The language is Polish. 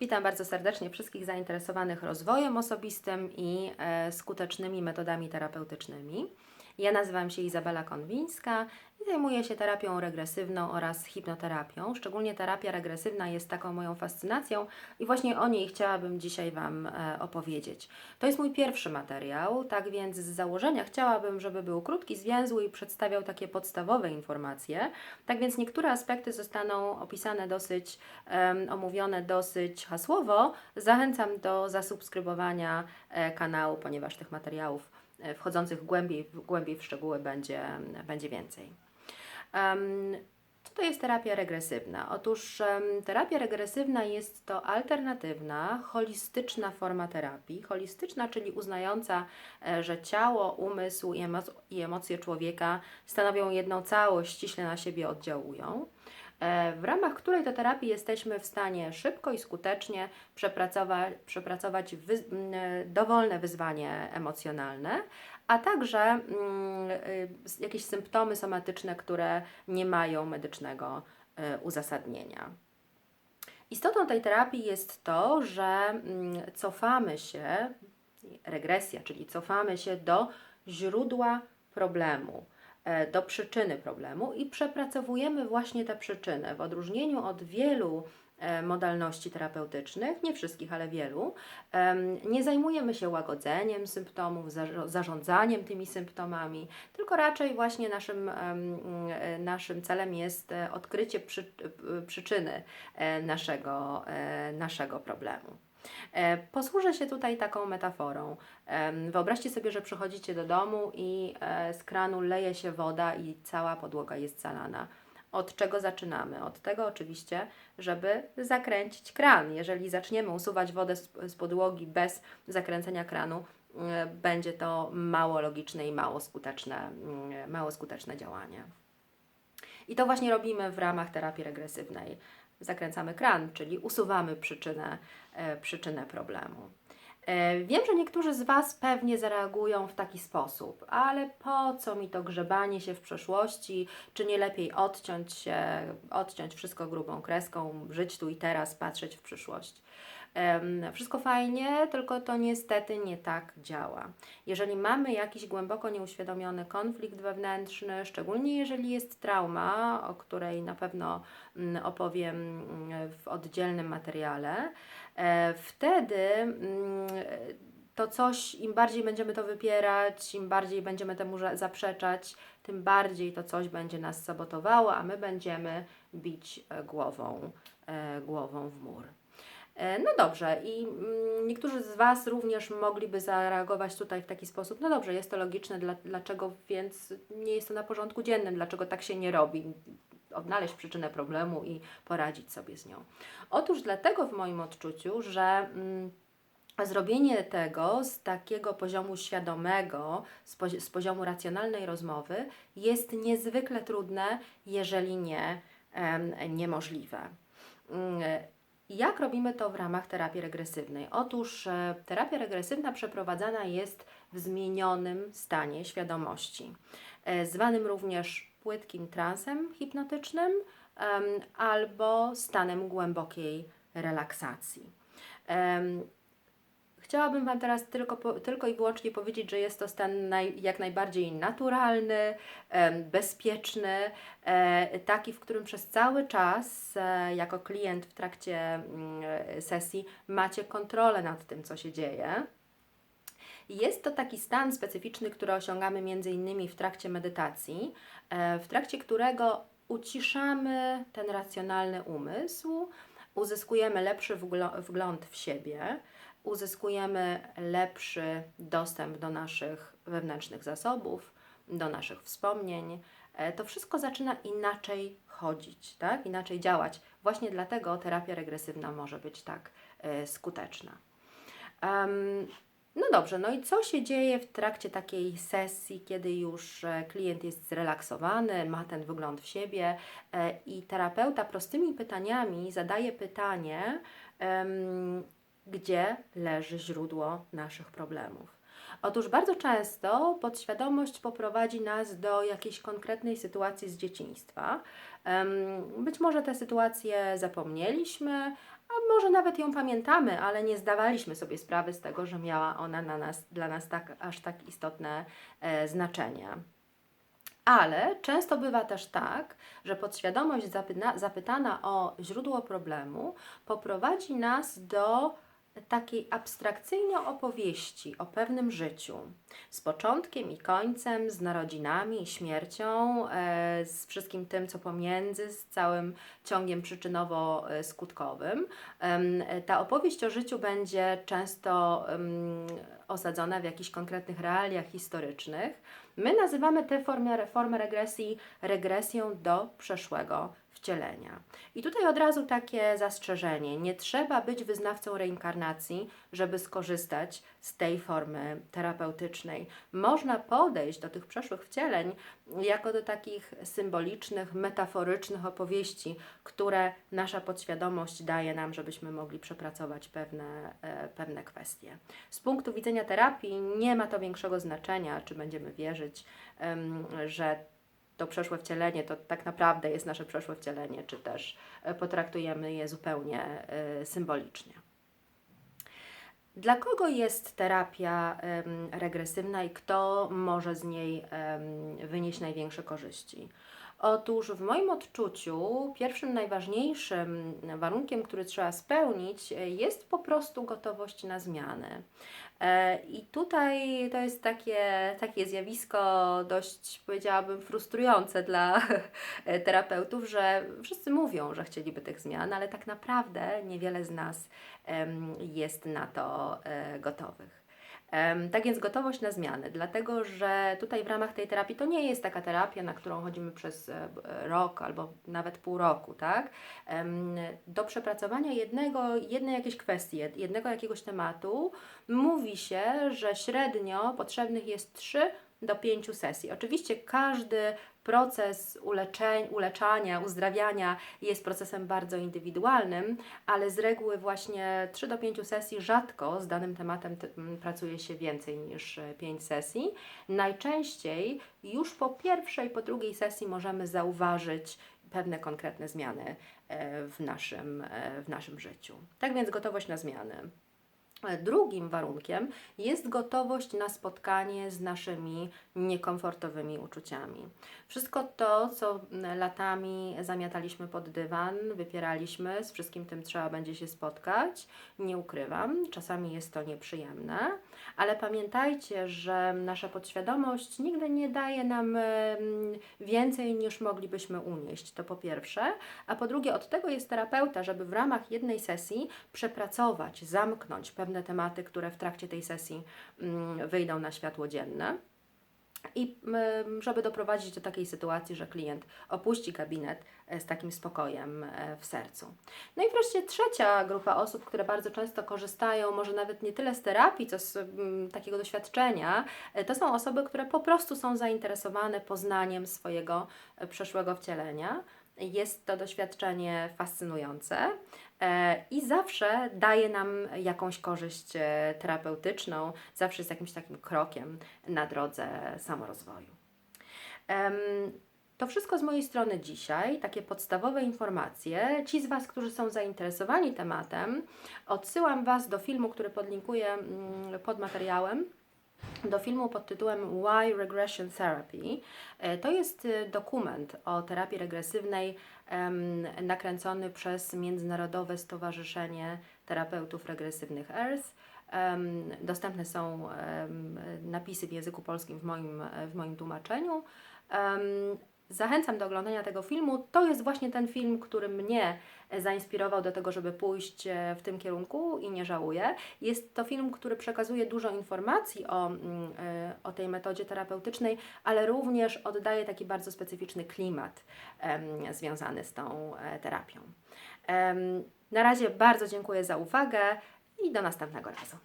Witam bardzo serdecznie wszystkich zainteresowanych rozwojem osobistym i e, skutecznymi metodami terapeutycznymi. Ja nazywam się Izabela Konwińska zajmuję się terapią regresywną oraz hipnoterapią. Szczególnie terapia regresywna jest taką moją fascynacją i właśnie o niej chciałabym dzisiaj Wam e, opowiedzieć. To jest mój pierwszy materiał, tak więc z założenia chciałabym, żeby był krótki, zwięzły i przedstawiał takie podstawowe informacje. Tak więc niektóre aspekty zostaną opisane dosyć, em, omówione dosyć hasłowo. Zachęcam do zasubskrybowania e, kanału, ponieważ tych materiałów wchodzących głębiej, głębiej w szczegóły będzie, będzie więcej. Co to jest terapia regresywna? Otóż terapia regresywna jest to alternatywna, holistyczna forma terapii. Holistyczna, czyli uznająca, e, że ciało, umysł i emocje człowieka stanowią jedną całość, ściśle na siebie oddziałują. E, W ramach której to terapii jesteśmy w stanie szybko i skutecznie przepracować, przepracować wy, e, dowolne wyzwanie emocjonalne, a także s- jakieś symptomy somatyczne, które nie mają medycznego uzasadnienia. Istotą tej terapii jest to, że cofamy się, regresja, czyli cofamy się do źródła problemu, e, do przyczyny problemu i przepracowujemy właśnie te przyczyny. W odróżnieniu od wielu e, modalności terapeutycznych, nie wszystkich, ale wielu, nie zajmujemy się łagodzeniem symptomów, zarządzaniem tymi symptomami, tylko raczej właśnie naszym, e, naszym celem jest e, odkrycie przy, e, przyczyny e, naszego, e, naszego problemu. E, Posłużę się tutaj taką metaforą. Wyobraźcie sobie, że przychodzicie do domu i e, z kranu leje się woda i cała podłoga jest zalana. Od czego zaczynamy? Od tego oczywiście, żeby zakręcić kran. Jeżeli zaczniemy usuwać wodę z, z podłogi bez zakręcenia kranu, e, będzie to mało logiczne i mało skuteczne, mm, mało skuteczne działanie. I to właśnie robimy w ramach terapii regresywnej. Zakręcamy kran, czyli usuwamy przyczynę, e, przyczynę problemu. E, Wiem, że niektórzy z Was pewnie zareagują w taki sposób, ale po co mi to grzebanie się w przeszłości? Czy nie lepiej odciąć się, odciąć wszystko grubą kreską, żyć tu i teraz, patrzeć w przyszłość? Wszystko fajnie, tylko to niestety nie tak działa. Jeżeli mamy jakiś głęboko nieuświadomiony konflikt wewnętrzny, szczególnie jeżeli jest trauma, o której na pewno mm, opowiem mm, w oddzielnym materiale, e, wtedy mm, to coś, im bardziej będziemy to wypierać, im bardziej będziemy temu za- zaprzeczać, tym bardziej to coś będzie nas sabotowało, a my będziemy bić e, głową, e, głową w mur. E, No dobrze, i mm, niektórzy z Was również mogliby zareagować tutaj w taki sposób. No dobrze, jest to logiczne, dla, dlaczego więc nie jest to na porządku dziennym, dlaczego tak się nie robi? Odnaleźć przyczynę problemu i poradzić sobie z nią. Otóż dlatego w moim odczuciu, że. Mm, Zrobienie tego z takiego poziomu świadomego, z, pozi- z poziomu racjonalnej rozmowy jest niezwykle trudne, jeżeli nie em, niemożliwe. Jak robimy to w ramach terapii regresywnej? Otóż e, terapia regresywna przeprowadzana jest w zmienionym stanie świadomości, e, zwanym również płytkim transem hipnotycznym albo stanem głębokiej relaksacji. Chciałabym Wam teraz tylko, tylko i wyłącznie powiedzieć, że jest to stan naj, jak najbardziej naturalny, bezpieczny, e, taki, w którym przez cały czas, e, jako klient w trakcie mm, sesji, macie kontrolę nad tym, co się dzieje. Jest to taki stan specyficzny, który osiągamy innymi w trakcie medytacji, e, w trakcie którego uciszamy ten racjonalny umysł, uzyskujemy lepszy wgląd w siebie, uzyskujemy lepszy dostęp do naszych wewnętrznych zasobów, do naszych wspomnień. E, To wszystko zaczyna inaczej chodzić, tak? inaczej działać. Właśnie dlatego terapia regresywna może być tak e, skuteczna. No dobrze, no i co się dzieje w trakcie takiej sesji, kiedy już e, klient jest zrelaksowany, ma ten wygląd w siebie i terapeuta prostymi pytaniami zadaje pytanie, gdzie leży źródło naszych problemów. Otóż bardzo często podświadomość poprowadzi nas do jakiejś konkretnej sytuacji z dzieciństwa. Być może tę sytuację zapomnieliśmy, a może nawet ją pamiętamy, ale nie zdawaliśmy sobie sprawy z tego, że miała ona na nas, dla nas tak, aż tak istotne e, znaczenie. Ale często bywa też tak, że podświadomość zapyta, zapytana o źródło problemu poprowadzi nas do takiej abstrakcyjnej opowieści o pewnym życiu, z początkiem i końcem, z narodzinami i śmiercią, e, z wszystkim tym, co pomiędzy, z całym ciągiem przyczynowo-skutkowym. Ta opowieść o życiu będzie często osadzona w jakichś konkretnych realiach historycznych. My nazywamy tę formę, formę regresji regresją do przeszłego wcielenia. I tutaj od razu takie zastrzeżenie. Nie trzeba być wyznawcą reinkarnacji, żeby skorzystać z tej formy terapeutycznej. Można podejść do tych przeszłych wcieleń jako do takich symbolicznych, metaforycznych opowieści, które nasza podświadomość daje nam, żebyśmy mogli przepracować pewne, e, pewne kwestie. Z punktu widzenia terapii nie ma to większego znaczenia, czy będziemy wierzyć, że to przeszłe wcielenie to tak naprawdę jest nasze przeszłe wcielenie, czy też e, potraktujemy je zupełnie e, symbolicznie. Dla kogo jest terapia regresywna i kto może z niej wynieść największe korzyści? Otóż w moim odczuciu pierwszym najważniejszym warunkiem, który trzeba spełnić, jest po prostu gotowość na zmiany. E, I tutaj to jest takie, takie zjawisko dość, powiedziałabym, frustrujące dla terapeutów, że wszyscy mówią, że chcieliby tych zmian, ale tak naprawdę niewiele z nas jest na to e, gotowych. Tak więc gotowość na zmiany, dlatego że tutaj w ramach tej terapii to nie jest taka terapia, na którą chodzimy przez e, rok albo nawet pół roku, tak? Do przepracowania jednego, jednej jakiejś kwestii, jed- jednego jakiegoś tematu mówi się, że średnio potrzebnych jest 3 do 5 sesji. Oczywiście każdy proces uleczeń, uleczania, uzdrawiania jest procesem bardzo indywidualnym, ale z reguły właśnie 3 do 5 sesji rzadko z danym tematem pracuje się więcej niż 5 sesji. Najczęściej już po pierwszej, po drugiej sesji możemy zauważyć pewne konkretne zmiany e, w naszym, e, w naszym życiu. Tak więc gotowość na zmiany. E, Drugim warunkiem jest gotowość na spotkanie z naszymi niekomfortowymi uczuciami. Wszystko to, co latami zamiataliśmy pod dywan, wypieraliśmy, z wszystkim tym trzeba będzie się spotkać. Nie ukrywam, czasami jest to nieprzyjemne, ale pamiętajcie, że nasza podświadomość nigdy nie daje nam em, więcej niż moglibyśmy unieść. To po pierwsze, a po drugie, od tego jest terapeuta, żeby w ramach jednej sesji przepracować, zamknąć pewne tematy, które w trakcie tej sesji mm, wyjdą na światło dzienne. I mm, żeby doprowadzić do takiej sytuacji, że klient opuści gabinet e, z takim spokojem e, w sercu. No i wreszcie trzecia grupa osób, które bardzo często korzystają, może nawet nie tyle z terapii, co z mm, takiego doświadczenia, e, to są osoby, które po prostu są zainteresowane poznaniem swojego przeszłego wcielenia. Jest to doświadczenie fascynujące e, i zawsze daje nam jakąś korzyść e, terapeutyczną, zawsze jest jakimś takim krokiem na drodze samorozwoju. To wszystko z mojej strony dzisiaj, takie podstawowe informacje. Ci z Was, którzy są zainteresowani tematem, odsyłam Was do filmu, który podlinkuję mm, pod materiałem do filmu pod tytułem Why Regression Therapy. E, To jest y, dokument o terapii regresywnej nakręcony przez Międzynarodowe Stowarzyszenie Terapeutów Regresywnych. Em, Dostępne są napisy w języku polskim w moim, w moim tłumaczeniu. Zachęcam do oglądania tego filmu. To jest właśnie ten film, który mnie zainspirował do tego, żeby pójść e, w tym kierunku i nie żałuję. Jest to film, który przekazuje dużo informacji o, mm, e, o tej metodzie terapeutycznej, ale również oddaje taki bardzo specyficzny klimat związany z tą e, terapią. Na razie bardzo dziękuję za uwagę i do następnego razu.